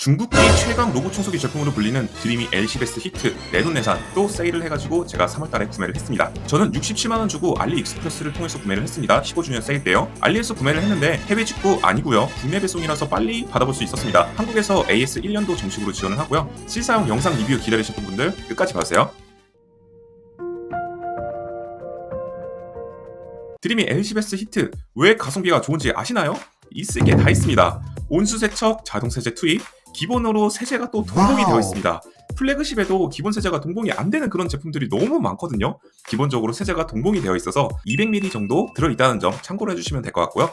중국계 최강 로봇 청소기 제품으로 불리는 드리미 LC베스트 히트 내돈내산 또 세일을 해가지고 제가 3월달에 구매를 했습니다. 저는 67만원 주고 알리익스프레스를 통해서 구매를 했습니다. 15주년 세일 때요. 알리에서 구매를 했는데 해외 직구 아니고요. 국내 배송이라서 빨리 받아볼 수 있었습니다. 한국에서 AS 1년도 정식으로 지원을 하고요. 실사용 영상 리뷰 기다리셨던 분들 끝까지 봐주세요. 드리미 LC베스트 히트 왜 가성비가 좋은지 아시나요? 있을 게 다 있습니다. 온수 세척, 자동 세제 투입, 기본으로 세제가 또 동봉이 와우. 되어 있습니다. 플래그십에도 기본 세제가 동봉이 안 되는 그런 제품들이 너무 많거든요. 기본적으로 세제가 동봉이 되어 있어서 200ml 정도 들어있다는 점 참고로 해주시면 될 것 같고요.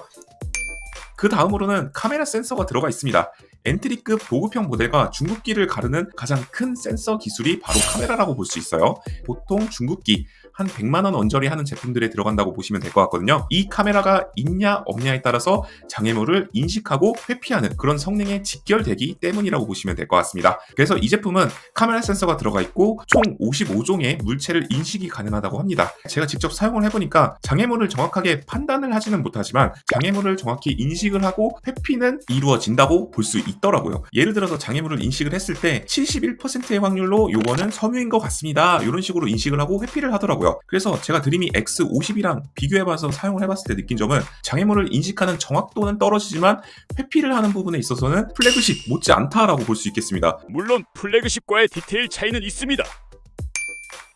그 다음으로는 카메라 센서가 들어가 있습니다. 엔트리급 보급형 모델과 중국기를 가르는 가장 큰 센서 기술이 바로 카메라라고 볼 수 있어요. 보통 중국기 한 100만 원 언저리 하는 제품들에 들어간다고 보시면 될 것 같거든요. 이 카메라가 있냐 없냐에 따라서 장애물을 인식하고 회피하는 그런 성능에 직결되기 때문이라고 보시면 될 것 같습니다. 그래서 이 제품은 카메라 센서가 들어가 있고 총 55종의 물체를 인식이 가능하다고 합니다. 제가 직접 사용을 해보니까 장애물을 정확하게 판단을 하지는 못하지만 장애물을 정확히 인식을 하고 회피는 이루어진다고 볼 수 있 더라고요. 예를 들어서 장애물을 인식을 했을 때 71%의 확률로 요거는 섬유인 것 같습니다. 이런 식으로 인식을 하고 회피를 하더라고요. 그래서 제가 드림이 X50이랑 비교해봐서 사용을 해봤을 때 느낀 점은 장애물을 인식하는 정확도는 떨어지지만 회피를 하는 부분에 있어서는 플래그십 못지 않다라고 볼 수 있겠습니다. 물론 플래그십과의 디테일 차이는 있습니다.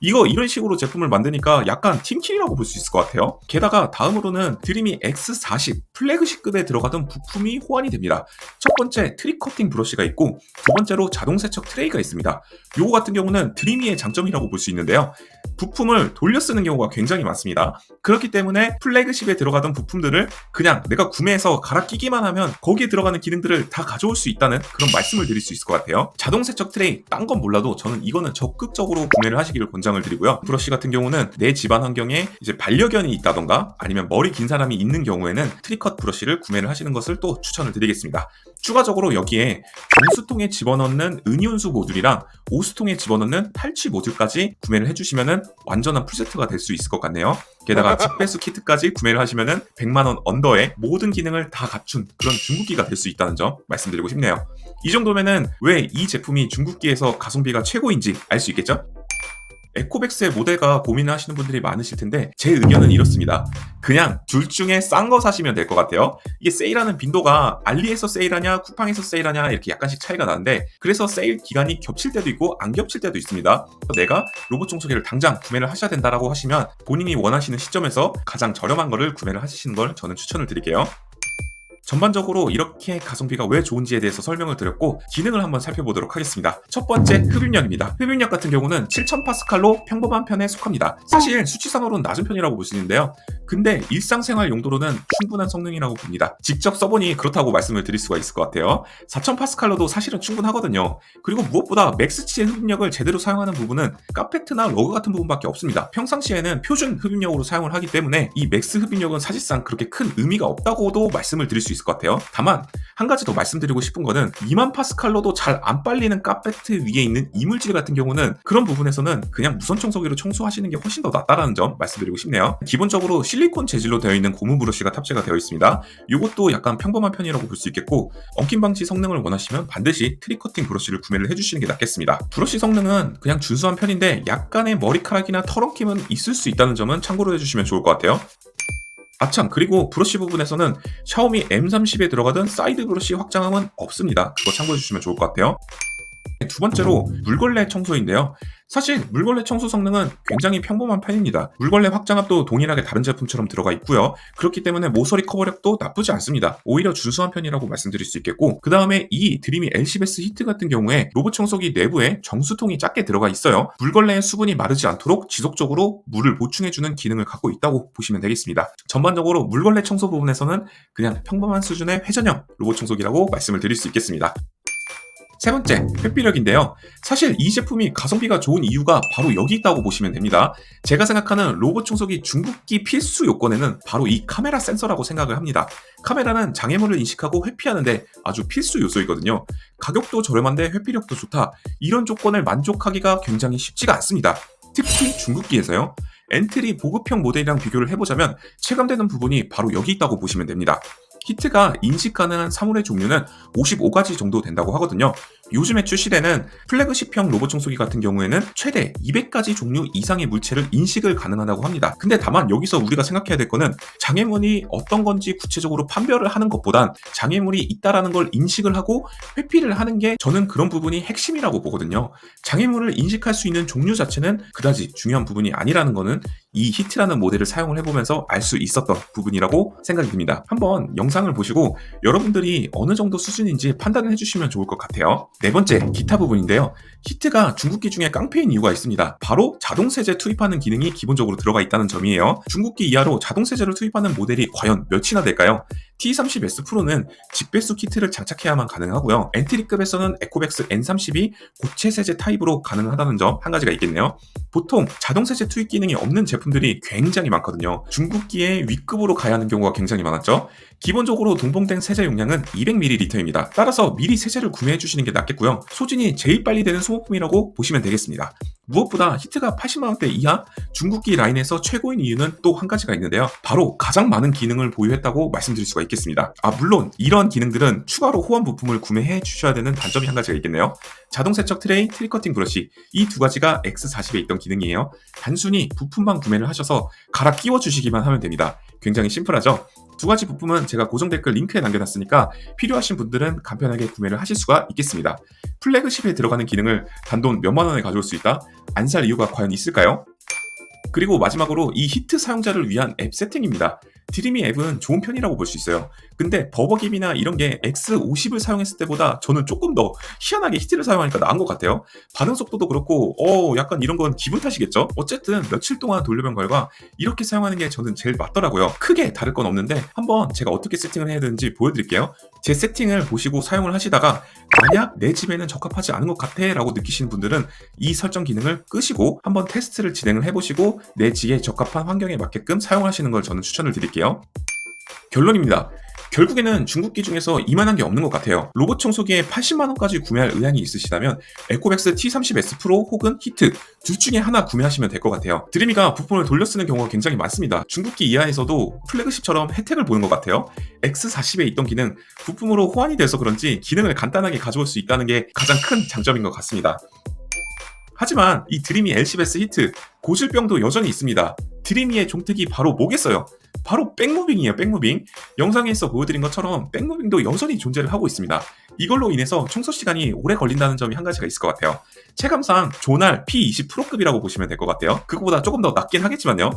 이거 이런 식으로 제품을 만드니까 약간 팀킬이라고 볼 수 있을 것 같아요. 게다가 다음으로는 드림이 X40 플래그십급에 들어가던 부품이 호환이 됩니다. 첫 번째 트리 커팅 브러쉬가 있고 두 번째로 자동 세척 트레이가 있습니다. 요거 같은 경우는 드림이의 장점이라고 볼 수 있는데요. 부품을 돌려 쓰는 경우가 굉장히 많습니다. 그렇기 때문에 플래그십에 들어가던 부품들을 그냥 내가 구매해서 갈아 끼기만 하면 거기에 들어가는 기능들을 다 가져올 수 있다는 그런 말씀을 드릴 수 있을 것 같아요. 자동 세척 트레이 딴 건 몰라도 저는 이거는 적극적으로 구매를 하시기를 권장 을 드리고요. 브러쉬 같은 경우는 내 집안 환경에 이제 반려견이 있다던가 아니면 머리 긴 사람이 있는 경우에는 트리컷 브러쉬를 구매를 하시는 것을 또 추천을 드리겠습니다. 추가적으로 여기에 경수통에 집어넣는 은이온수 모듈이랑 오수통에 집어넣는 탈취 모듈까지 구매를 해주시면은 완전한 풀세트가 될 수 있을 것 같네요. 게다가 집배수 키트까지 구매를 하시면은 100만원 언더에 모든 기능을 다 갖춘 그런 중국기가 될 수 있다는 점 말씀드리고 싶네요. 이 정도면은 왜 이 제품이 중국기에서 가성비가 최고인지 알 수 있겠죠? 에코백스의 모델가 고민을 하시는 분들이 많으실 텐데 제 의견은 이렇습니다. 그냥 둘 중에 싼 거 사시면 될 것 같아요. 이게 세일하는 빈도가 알리에서 세일하냐 쿠팡에서 세일하냐 이렇게 약간씩 차이가 나는데 그래서 세일 기간이 겹칠 때도 있고 안 겹칠 때도 있습니다. 내가 로봇 청소기를 당장 구매를 하셔야 된다라고 하시면 본인이 원하시는 시점에서 가장 저렴한 거를 구매를 하시는 걸 저는 추천을 드릴게요. 전반적으로 이렇게 가성비가 왜 좋은지에 대해서 설명을 드렸고 기능을 한번 살펴보도록 하겠습니다. 첫 번째 흡입력입니다. 흡입력 같은 경우는 7000파스칼로 평범한 편에 속합니다. 사실 수치상으로는 낮은 편이라고 볼 수 있는데요. 근데 일상생활 용도로는 충분한 성능이라고 봅니다. 직접 써보니 그렇다고 말씀을 드릴 수가 있을 것 같아요. 4000파스칼로도 사실은 충분하거든요. 그리고 무엇보다 맥스치의 흡입력을 제대로 사용하는 부분은 카페트나 러그 같은 부분밖에 없습니다. 평상시에는 표준 흡입력으로 사용을 하기 때문에 이 맥스 흡입력은 사실상 그렇게 큰 의미가 없다고도 말씀을 드릴 수 있을 것 같아요. 다만 한 가지 더 말씀드리고 싶은 거는 2만 파스칼로도 잘 안 빨리는 카페트 위에 있는 이물질 같은 경우는 그런 부분에서는 그냥 무선 청소기로 청소하시는 게 훨씬 더 낫다라는 점 말씀드리고 싶네요. 기본적으로 실리콘 재질로 되어 있는 고무 브러쉬가 탑재가 되어 있습니다. 이것도 약간 평범한 편이라고 볼 수 있겠고 엉킴 방지 성능을 원하시면 반드시 트리 커팅 브러쉬를 구매를 해주시는 게 낫겠습니다. 브러쉬 성능은 그냥 준수한 편인데 약간의 머리카락이나 털 엉킴은 있을 수 있다는 점은 참고로 해주시면 좋을 것 같아요. 아참 그리고 브러쉬 부분에서는 샤오미 M30에 들어가던 사이드 브러쉬 확장함은 없습니다. 그거 참고해 주시면 좋을 것 같아요. 두 번째로 물걸레 청소인데요. 사실 물걸레 청소 성능은 굉장히 평범한 편입니다. 물걸레 확장압도 동일하게 다른 제품처럼 들어가 있고요. 그렇기 때문에 모서리 커버력도 나쁘지 않습니다. 오히려 준수한 편이라고 말씀드릴 수 있겠고 그 다음에 이 드림이 LC베스 히트 같은 경우에 로봇 청소기 내부에 정수통이 작게 들어가 있어요. 물걸레의 수분이 마르지 않도록 지속적으로 물을 보충해주는 기능을 갖고 있다고 보시면 되겠습니다. 전반적으로 물걸레 청소 부분에서는 그냥 평범한 수준의 회전형 로봇 청소기라고 말씀을 드릴 수 있겠습니다. 세 번째, 회피력인데요. 사실 이 제품이 가성비가 좋은 이유가 바로 여기 있다고 보시면 됩니다. 제가 생각하는 로봇 청소기 중국기 필수 요건에는 바로 이 카메라 센서라고 생각을 합니다. 카메라는 장애물을 인식하고 회피하는데 아주 필수 요소이거든요. 가격도 저렴한데 회피력도 좋다. 이런 조건을 만족하기가 굉장히 쉽지가 않습니다. 특히 중국기에서요. 엔트리 보급형 모델이랑 비교를 해보자면 체감되는 부분이 바로 여기 있다고 보시면 됩니다. 히트가 인식 가능한 사물의 종류는 55가지 정도 된다고 하거든요. 요즘에 출시되는 플래그십형 로봇 청소기 같은 경우에는 최대 200가지 종류 이상의 물체를 인식을 가능하다고 합니다. 근데 다만 여기서 우리가 생각해야 될 거는 장애물이 어떤 건지 구체적으로 판별을 하는 것보단 장애물이 있다라는 걸 인식을 하고 회피를 하는 게 저는 그런 부분이 핵심이라고 보거든요. 장애물을 인식할 수 있는 종류 자체는 그다지 중요한 부분이 아니라는 거는 이 히트라는 모델을 사용을 해보면서 알 수 있었던 부분이라고 생각이 듭니다. 한번 영상을 보시고 여러분들이 어느 정도 수준인지 판단을 해주시면 좋을 것 같아요. 네 번째, 기타 부분인데요. 히트가 중국기 중에 깡패인 이유가 있습니다. 바로 자동세제 투입하는 기능이 기본적으로 들어가 있다는 점이에요. 중국기 이하로 자동세제를 투입하는 모델이 과연 몇이나 될까요? T30S 프로는 직배수 키트를 장착해야만 가능하고요. 엔트리급에서는 에코백스 N30이 고체 세제 타입으로 가능하다는 점 한 가지가 있겠네요. 보통 자동 세제 투입 기능이 없는 제품들이 굉장히 많거든요. 중국기에 윗급으로 가야 하는 경우가 굉장히 많았죠. 기본적으로 동봉된 세제 용량은 200ml입니다. 따라서 미리 세제를 구매해 주시는 게 낫겠고요. 소진이 제일 빨리 되는 소모품이라고 보시면 되겠습니다. 무엇보다 히트가 80만원대 이하 중국기 라인에서 최고인 이유는 또 한 가지가 있는데요. 바로 가장 많은 기능을 보유했다고 말씀드릴 수가 있겠습니다. 아, 물론 이런 기능들은 추가로 호환 부품을 구매해 주셔야 되는 단점이 한 가지가 있겠네요. 자동 세척 트레이, 트리커팅 브러쉬 이두 가지가 X40에 있던 기능이에요. 단순히 부품만 구매를 하셔서 갈아 끼워 주시기만 하면 됩니다. 굉장히 심플하죠? 두 가지 부품은 제가 고정 댓글 링크에 남겨놨으니까 필요하신 분들은 간편하게 구매를 하실 수가 있겠습니다. 플래그십에 들어가는 기능을 단돈 몇만 원에 가져올 수 있다? 안 살 이유가 과연 있을까요? 그리고 마지막으로 이 히트 사용자를 위한 앱 세팅입니다. 드리미 앱은 좋은 편이라고 볼 수 있어요. 근데 버버깁이나 이런 게 X50을 사용했을 때보다 저는 조금 더 희한하게 히트를 사용하니까 나은 것 같아요. 반응 속도도 그렇고, 어, 약간 이런 건 기분 탓이겠죠? 어쨌든 며칠 동안 돌려본 결과 이렇게 사용하는 게 저는 제일 맞더라고요. 크게 다를 건 없는데 한번 제가 어떻게 세팅을 해야 되는지 보여드릴게요. 제 세팅을 보시고 사용을 하시다가 만약 내 집에는 적합하지 않은 것 같아 라고 느끼시는 분들은 이 설정 기능을 끄시고 한번 테스트를 진행을 해보시고 내 집에 적합한 환경에 맞게끔 사용하시는 걸 저는 추천을 드릴게요. 결론입니다. 결국에는 중국기 중에서 이만한 게 없는 것 같아요. 로봇 청소기에 80만원까지 구매할 의향이 있으시다면 에코백스 T30S 프로 혹은 히트 둘 중에 하나 구매하시면 될 것 같아요. 드리미가 부품을 돌려 쓰는 경우가 굉장히 많습니다. 중국기 이하에서도 플래그십처럼 혜택을 보는 것 같아요. X40에 있던 기능 부품으로 호환이 돼서 그런지 기능을 간단하게 가져올 수 있다는 게 가장 큰 장점인 것 같습니다. 하지만 이 드리미 LCBS 히트 고질병도 여전히 있습니다. 드리미의 종특이 바로 뭐겠어요? 바로 백무빙이에요, 백무빙. 영상에서 보여드린 것처럼 백무빙도 여전히 존재를 하고 있습니다. 이걸로 인해서 청소 시간이 오래 걸린다는 점이 한 가지가 있을 것 같아요. 체감상 조날 P20 프로급이라고 보시면 될 것 같아요. 그거보다 조금 더 낮긴 하겠지만요.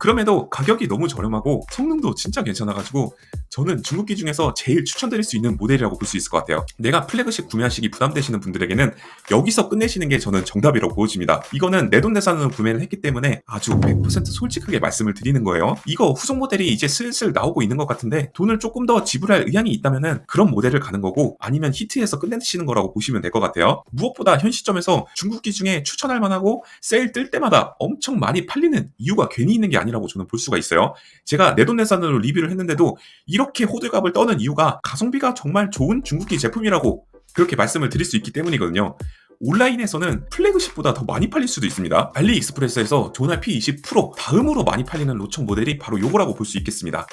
그럼에도 가격이 너무 저렴하고 성능도 진짜 괜찮아가지고 저는 중국기 중에서 제일 추천드릴 수 있는 모델이라고 볼 수 있을 것 같아요. 내가 플래그십 구매하시기 부담되시는 분들에게는 여기서 끝내시는 게 저는 정답이라고 보여집니다. 이거는 내 돈 내산으로 구매를 했기 때문에 아주 100% 솔직하게 말씀을 드리는 거예요. 이거 후속 모델이 이제 슬슬 나오고 있는 것 같은데 돈을 조금 더 지불할 의향이 있다면은 그런 모델을 가는 거고 아니면 히트에서 끝내시는 거라고 보시면 될 것 같아요. 무엇보다 현 시점에서 중국기 중에 추천할 만하고 세일 뜰 때마다 엄청 많이 팔리는 이유가 괜히 있는 게 아니 라고 저는 볼 수가 있어요. 제가 내돈내산으로 리뷰를 했는데도 이렇게 호들갑을 떠는 이유가 가성비가 정말 좋은 중국기 제품이라고 그렇게 말씀을 드릴 수 있기 때문이거든요. 온라인에서는 플래그십보다 더 많이 팔릴 수도 있습니다. 알리익스프레스에서 조날 P20 프로 다음으로 많이 팔리는 로청 모델이 바로 요거라고 볼 수 있겠습니다.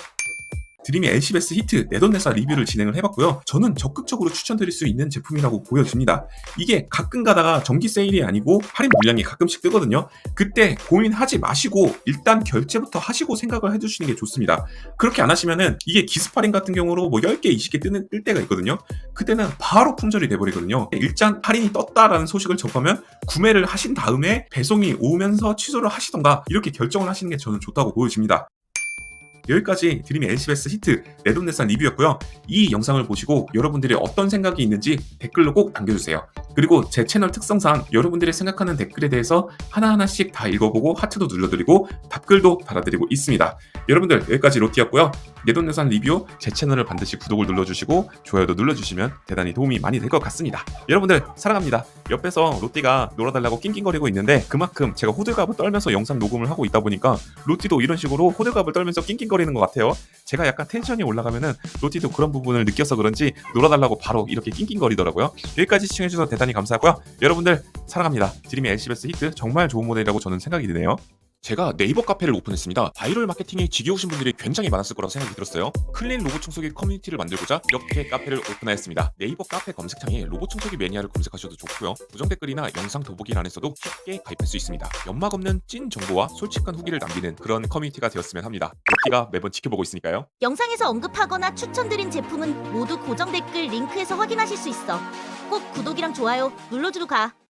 드림이 LCBS 히트 내돈내산 리뷰를 진행을 해봤고요. 저는 적극적으로 추천드릴 수 있는 제품이라고 보여집니다. 이게 가끔 가다가 정기 세일이 아니고 할인 물량이 가끔씩 뜨거든요. 그때 고민하지 마시고 일단 결제부터 하시고 생각을 해주시는 게 좋습니다. 그렇게 안 하시면은 이게 기습 할인 같은 경우로 뭐 10개, 20개 뜨는, 뜰 때가 있거든요. 그때는 바로 품절이 돼버리거든요. 일단 할인이 떴다라는 소식을 접하면 구매를 하신 다음에 배송이 오면서 취소를 하시던가 이렇게 결정을 하시는 게 저는 좋다고 보여집니다. 여기까지 드림의 LCBS 히트 내돈내산 리뷰였고요. 이 영상을 보시고 여러분들이 어떤 생각이 있는지 댓글로 꼭 남겨주세요. 그리고 제 채널 특성상 여러분들이 생각하는 댓글에 대해서 하나하나씩 다 읽어보고 하트도 눌러드리고 답글도 달아드리고 있습니다. 여러분들 여기까지 로티였고요. 내돈내산 리뷰 제 채널을 반드시 구독을 눌러주시고 좋아요도 눌러주시면 대단히 도움이 많이 될 것 같습니다. 여러분들 사랑합니다. 옆에서 로띠가 놀아달라고 낑낑거리고 있는데 그만큼 제가 호들갑을 떨면서 영상 녹음을 하고 있다 보니까 로띠도 이런 식으로 호들갑을 떨면서 낑낑거리 는 것 같아요. 제가 약간 텐션이 올라가면은 로띠도 그런 부분을 느껴서 그런지 놀아달라고 바로 이렇게 낑낑거리더라고요. 여기까지 시청해주셔서 대단히 감사하고요. 여러분들 사랑합니다. 드림의 LCBS 히트 정말 좋은 모델이라고 저는 생각이 드네요. 제가 네이버 카페를 오픈했습니다. 바이럴 마케팅에 지겨우신 분들이 굉장히 많았을 거라고 생각이 들었어요. 클린 로봇 청소기 커뮤니티를 만들고자 이렇게 카페를 오픈하였습니다. 네이버 카페 검색창에 로봇 청소기 매니아를 검색하셔도 좋고요. 고정 댓글이나 영상 더보기란에서도 쉽게 가입할 수 있습니다. 연막 없는 찐 정보와 솔직한 후기를 남기는 그런 커뮤니티가 되었으면 합니다. 로키가 매번 지켜보고 있으니까요. 영상에서 언급하거나 추천드린 제품은 모두 고정 댓글 링크에서 확인하실 수 있어. 꼭 구독이랑 좋아요 눌러주고 가.